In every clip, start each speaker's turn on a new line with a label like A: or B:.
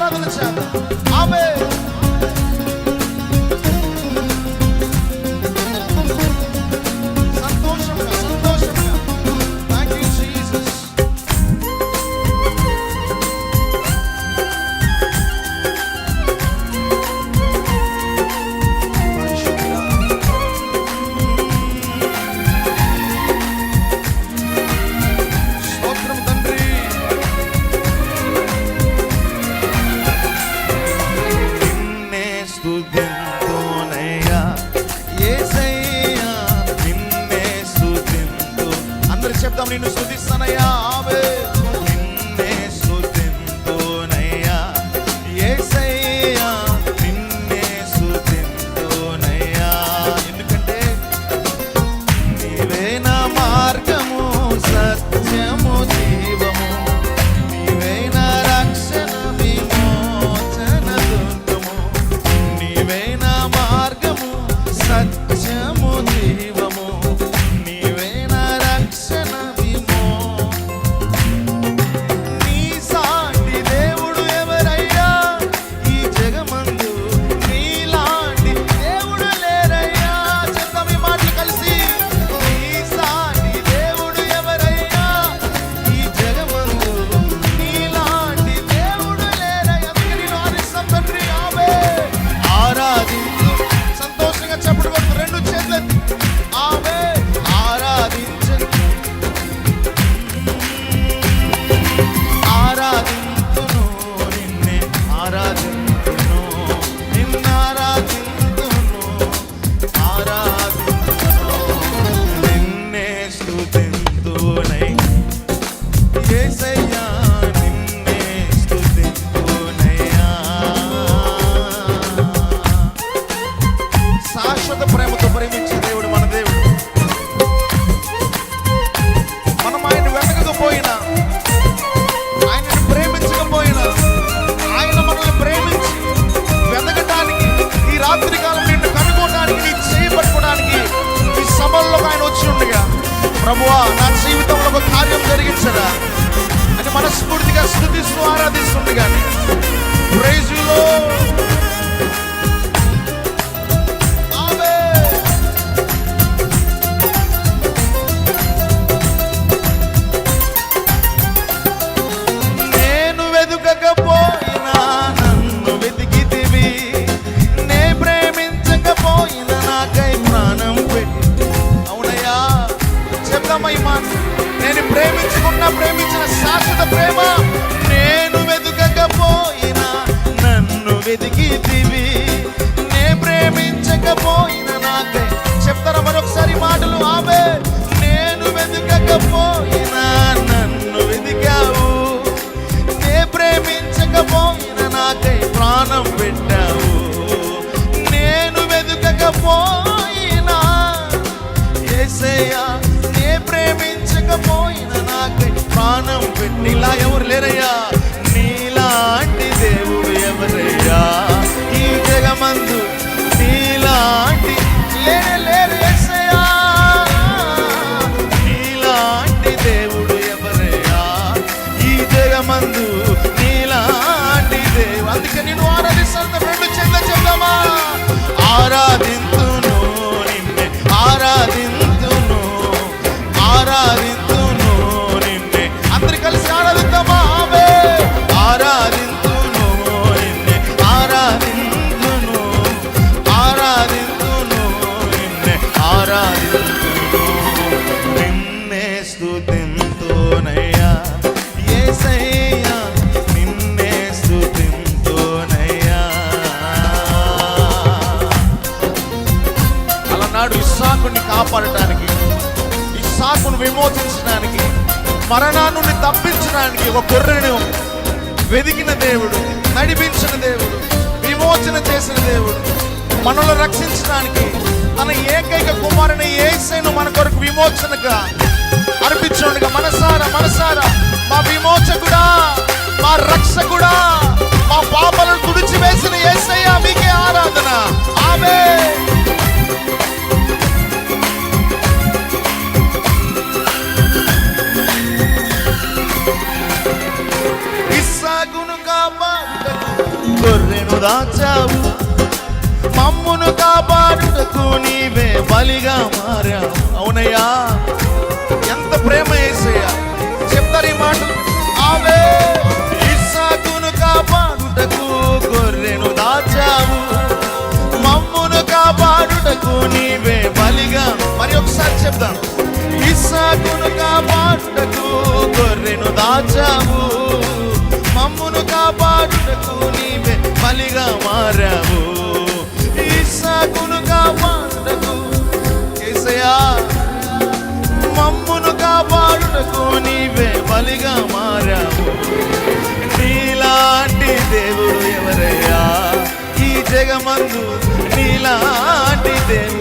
A: ఆరాధన చేద్దాం. ఆమె స్థుతింతునయ్యా ఏసయ్యా
B: నిన్నే స్థుతింతు
A: అందరి శబ్దం నిన్ను చేస్తారా అని మనస్ఫూర్తిగా స్థుతిస్తూ
B: కానీ ప్రైజులో ప్రేమించకపోయినా ఏసయ్యా నే ప్రేమించకపోయినా నాకై ప్రాణం పెట్టిలా ఎవరు లేరయ్యా? నీలాంటి దేవుడు ఎవరయ్యా? ఈ జగమందు ఆరాధింతును నిన్నే స్థుతింతునయ్యా యేసయ్యా నిన్నే స్థుతింతునయ్యా
A: అలనాడు ఇస్సాకుని కాపాడటానికి ఇస్సాకును విమోచించడానికి మరణాన్ని తప్పించడానికి ఒక గొర్రెను వెదికిన దేవుడు నడిపించిన దేవుడు విమోచన చేసిన దేవుడు మనల్ని రక్షించడానికి తన ఏకైక కుమారుని ఏసైను మన కొరకు విమోచనగా అర్పించుండగా. మనసారా మనసారా మా విమోచకుడా మా రక్షకుడా మా పాపలను తుడిచివేసిన ఏసయ్య మీకే ఆరాధన. ఆమె దాచావు. లోకమును కాపాడుటకు నీవే బలిగా మారా అవునయ్యా. ఎంత ప్రేమ వేసయ్యా చెప్తారు ఈ మాటలు ఆవే ఇస్సాకును కాపాడుటకు గొర్రెను దాచావు. మమ్మును కాపాడుటకు నీవే బలిగా. మరి ఒకసారి చెప్దాం. ఇస్సాకును కాపాడుటకు గొర్రెను దాచావు. మమ్మును కాపాడుటకు నీవే బలిగా మారావు. లేకునుగా వాడుటకు ఏసయా మమ్మును కాపాడుటకు నీవే బలిగా మారావు. నీలాంటి దేవుడు ఎవరయ్యా? ఈ జగమందు నీలాంటి దేవుడు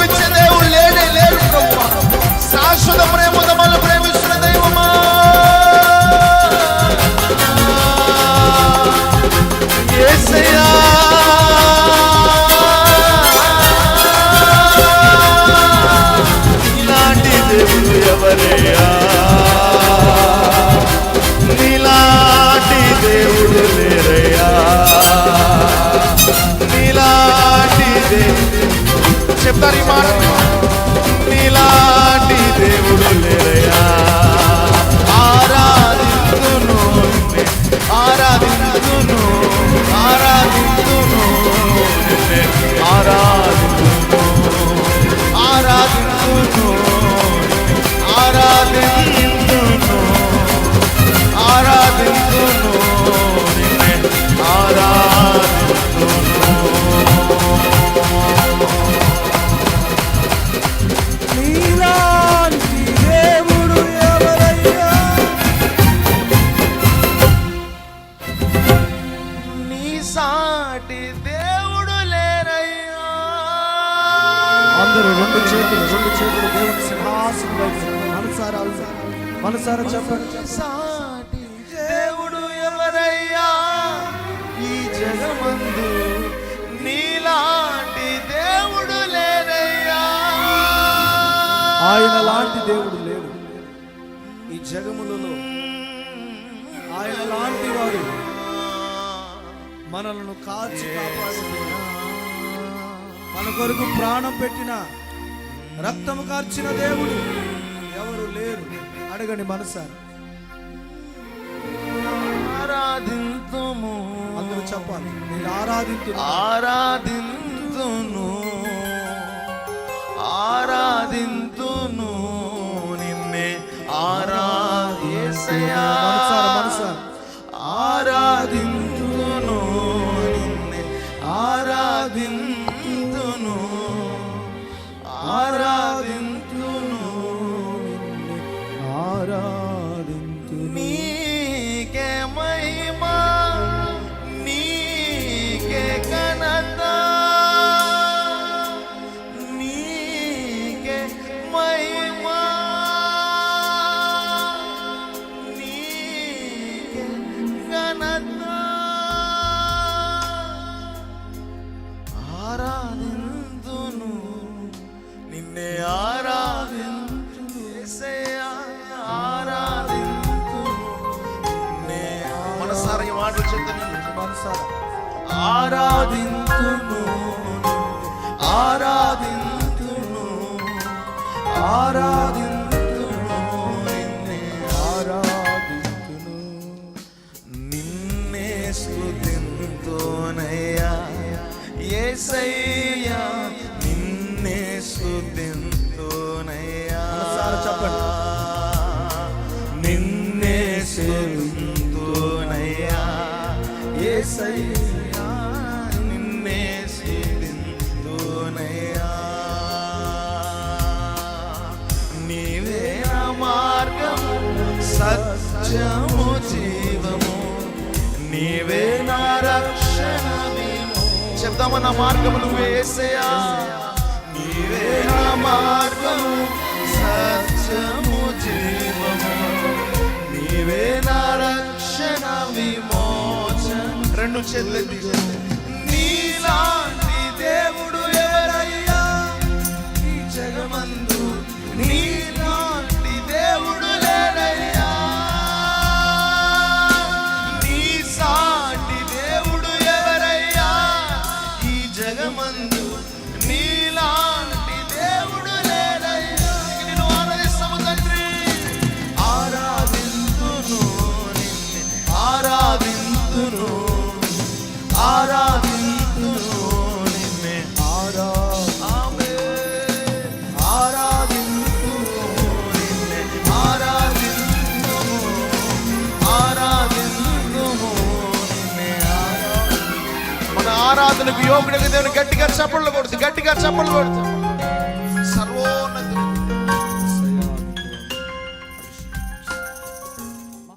A: కనిపించే దేవుడు లేడే లేడు శాశ్వత
C: ప్రేమ अंदर ईमान మనసారా చెప్పండి.
A: సాటి దేవుడు ఎవరయ్యా? ఈ జగమందు నీలాంటి దేవుడు లేదయ్యా
C: ఆయన లాంటి దేవుడు లేడు. ఈ జగములలో ఆయన లాంటి వారు మనలను కాచి కాపాడు మన కొరకు ప్రాణం పెట్టిన రక్తము కార్చిన దేవుడు ఎవరు లేరు. అడగండి మనసారి.
A: ఆరాధింతుము.
C: అందరూ చెప్పాలి. నేను
A: ఆరాధింతు ఆరాధింతును. ఆరాధింతును. నిన్నే ఆరాధేసయా నీవే మార్గము సత్యము జీవము. నీవే నా రక్షణ చెప్తామా నా మార్గము నీవే నా సత్యము జీవము. నీవే నా రక్షణ విమోచన. రెండు నీలా ఆరాధనకు యోగుడికి దేవుని గట్టిగా చప్పట్లు కొడుతుంది గట్టిగా చప్పట్లు కొడుతుంది